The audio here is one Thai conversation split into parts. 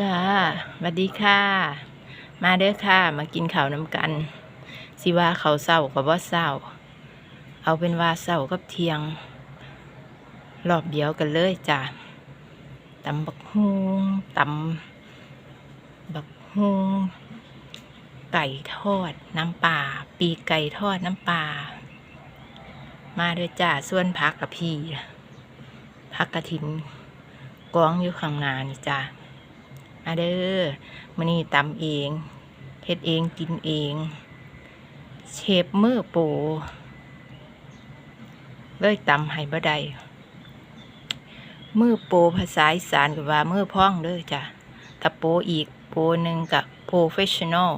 จ้าสวัสดีค่ะ มาเด้อค่ะ มากินข้าวน้ำกัน สิว่าเขาเศร้ากับว่าเศร้า เอาเป็นว่าเศร้ากับเทียง รอบเดียวกันเลยจ้าตำบักฮุงตำบักฮุงไก่ทอดน้ำปลาปีไก่ทอดน้ำปลามาเด้อจ้าส่วนพักกับพี่พักกระถินกองอยู่ข้างหน้านี่จ้า มาเด้อมื้อนี้ตำเองเฮ็ดเองกินเอง เชฟมือโปรเลยตำให้บ่ได้มือโปรภาษาอีสานก็ว่ามือพ้องเด้อจ้ะถ้าโปรอีกโปรหนึ่งกับโปรเฟชชั่นอล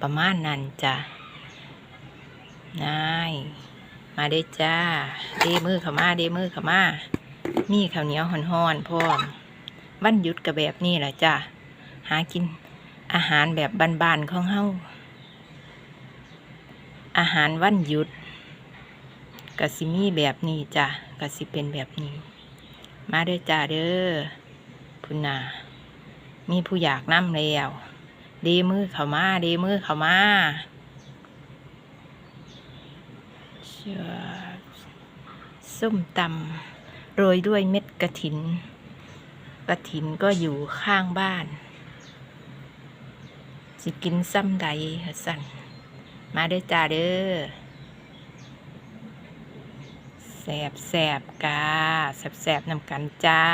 ประมาณนั้นจ้ะนายมาเด้จ้า เดมือข้ามาเดมือข้ามามีข้าวเหนียวห่อนๆพร้อม วันหยุดกับแบบนี้แหละจ้ะหากินอาหารแบบบ้านๆของเฮาอาหารวันหยุดกสิมีแบบนี้จ้ะกสิเป็นแบบนี้ มาเด้อจ้าเด้อพุนามีผู้อยากนั่แล้วเดมือเขามาเดมือเขามาเชื่อส้มตำโรยด้วยเม็ดกระถิน กระถินก็อยู่ข้างบ้าน สิกินซ้ำใดหะสั่นมาเด้อจ้าเด้อแสบแสบกาแสบแสบนำกันจ้า